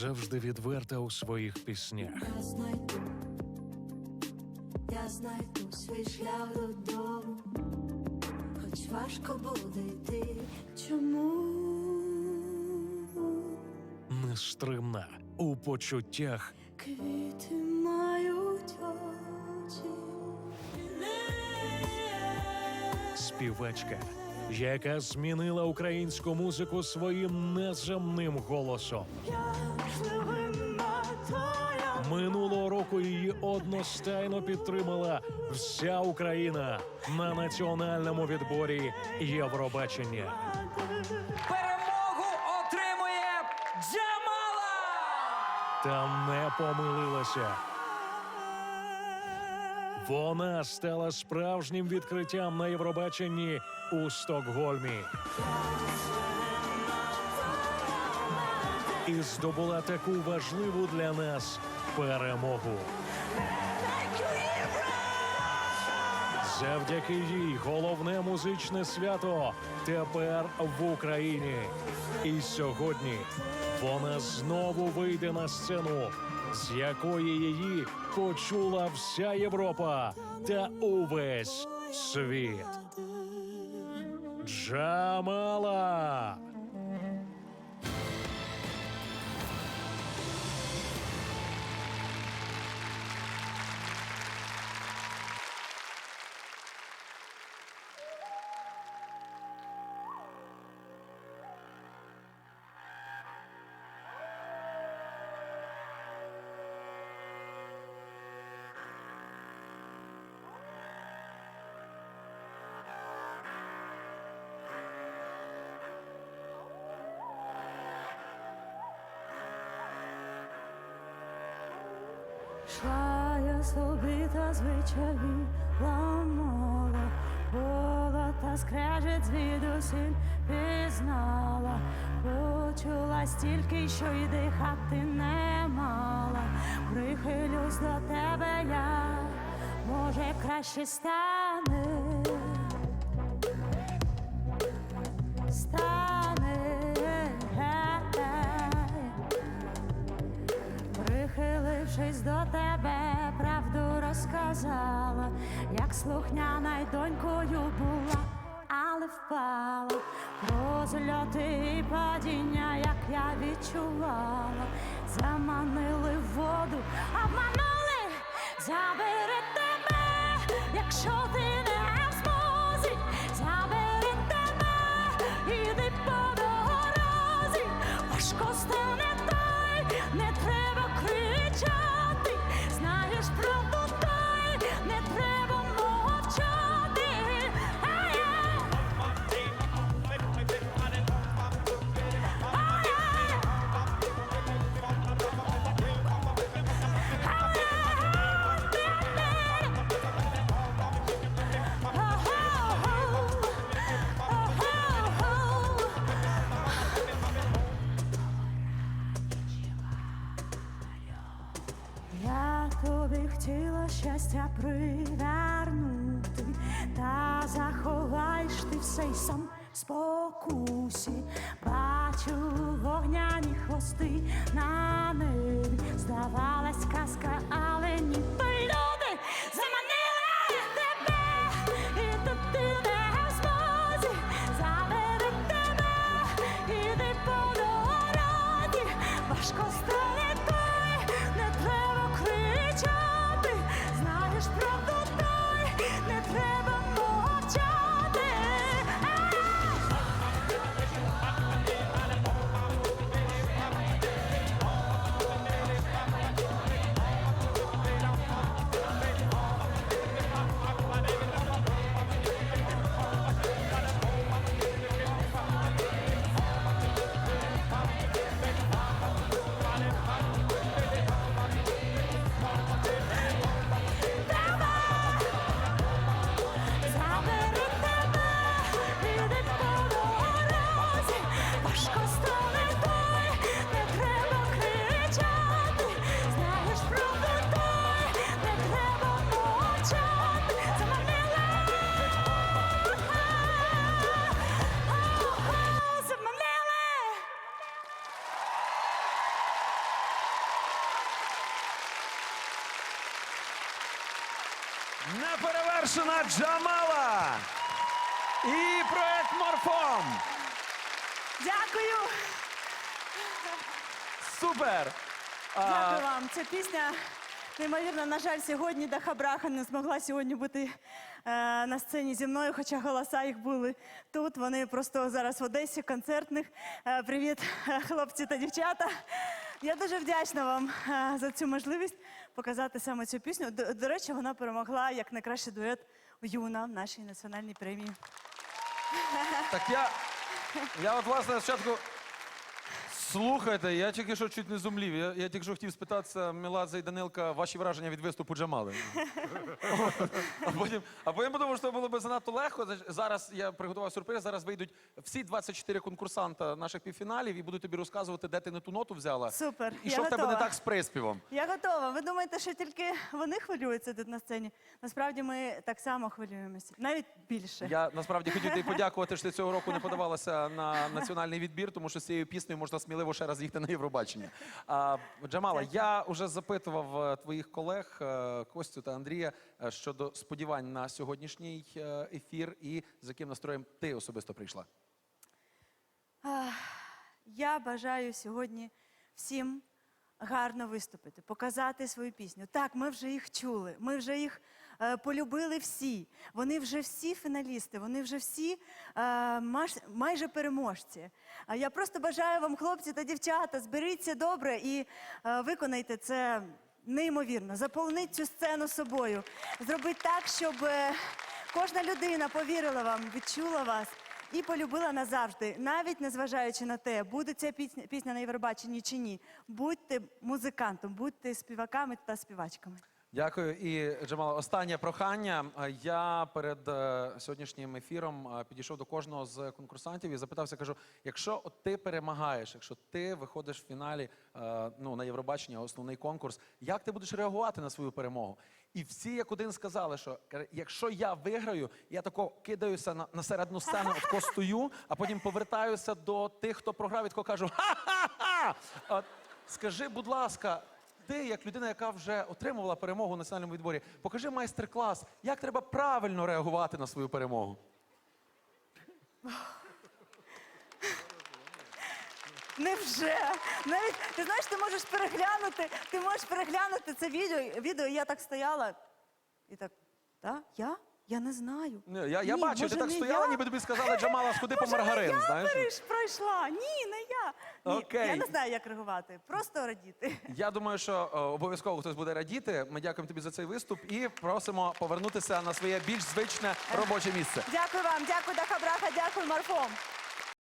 завжди відверта у своїх піснях. Я знайду, я знайду свій шлях додому, хоч важко буде йти. Чому? Нестримна у почуттях Квіти мають очі. співачка, яка змінила українську музику своїм неземним голосом. Минулого року її одностайно підтримала вся Україна на національному відборі Євробачення. Перемогу отримує Джамала! Та не помилилася. Вона стала справжнім відкриттям на Євробаченні у Стокгольмі. І здобула таку важливу для нас перемогу. Завдяки їй головне музичне свято тепер в Україні. І сьогодні вона знову вийде на сцену, з якої її почула вся Європа та увесь світ. Джамала! Шла я собі та звичайла ламала, Була та скрежет звідусіль пізнала, почула стільки, що й дихати не мала. Прихилюсь до тебе я, може, краще стане. Прихилившись до тебе, правду розказала, як слухняна й донькою була, але впала. Про і падіння, як я відчувала, заманили в воду, обманули, забери Тобі хотіла щастя привернути, та заховаєш ти все й сам спокусі. Бачу вогняні хвости на небі. Здавалась казка, але неперевершена Джамала і проект Морфом. Дякую. Супер! Дякую вам. Ця пісня неймовірно. На жаль, сьогодні Даха Браха не змогла сьогодні бути е, на сцені зі мною, хоча голоса їх були тут. Вони просто зараз в Одесі, концертних. Е, привіт, е, хлопці та дівчата. Я дуже вдячна вам е, за цю можливість показати саме цю пісню. До, до речі, вона перемогла як найкращий дует Юна в нашій національній премії. Так я. Я от власне спочатку. Слухайте, я тільки що чуть не зумлів. Я, я тільки що хотів спитатися Меладзе і Данилка, ваші враження від виступу Джамали. а, потім, а потім подумав, що було б занадто легко. Зараз я приготував сюрприз. Зараз вийдуть всі 24 конкурсанта наших півфіналів і будуть тобі розказувати, де ти не ту ноту взяла. Супер, І я що в тебе не готова. так з приспівом. Я готова. Ви думаєте, що тільки вони хвилюються тут на сцені? Насправді ми так само хвилюємося, навіть більше. Я насправді хотів тобі подякувати, що ти цього року не подавалася на національний відбір, тому що з цією піснею можна сміливо ще раз їхати на Євробачення. А, Джамала, я вже запитував е, твоїх колег е, Костю та Андрія е, щодо сподівань на сьогоднішній ефір і з яким настроєм ти особисто прийшла. Я бажаю сьогодні всім гарно виступити, показати свою пісню. Так, ми вже їх чули, ми вже їх полюбили всі. Вони вже всі фіналісти, вони вже всі е, майже переможці. Я просто бажаю вам, хлопці та дівчата, зберіться добре і е, виконайте це неймовірно. Заповніть цю сцену собою. Зробіть так, щоб е, кожна людина повірила вам, відчула вас. І полюбила назавжди, навіть незважаючи на те, буде ця пісня, пісня на Євробаченні чи ні. Будьте музикантом, будьте співаками та співачками. Дякую. І Джамала, останнє прохання. Я перед е, сьогоднішнім ефіром е, підійшов до кожного з конкурсантів і запитався, кажу: якщо ти перемагаєш, якщо ти виходиш в фіналі е, ну, на Євробачення, основний конкурс, як ти будеш реагувати на свою перемогу? І всі як один сказали, що якщо я виграю, я тако кидаюся на, на середину сцену, отко стою, а потім повертаюся до тих, хто програв, і тако кажу: ха-ха-ха! Скажи, будь ласка, ти, як людина, яка вже отримувала перемогу у національному відборі, покажи майстер-клас, як треба правильно реагувати на свою перемогу. Невже? Навіть ти знаєш, ти можеш переглянути, ти можеш переглянути це відео. Відео я так стояла і так, так, я? Я не знаю. Ні, я я Ні, бачив, може, ти так не стояла, я? ніби тобі сказали, Джамала, сходи по Може, не маргарин. я знаєш? перейш- пройшла? Ні, не. Ні, Окей. Я не знаю, як реагувати. Просто радіти. Я думаю, що е, обов'язково хтось буде радіти. Ми дякуємо тобі за цей виступ і просимо повернутися на своє більш звичне робоче місце. Дякую вам, дякую, Даха Браха, дякую, Марфом.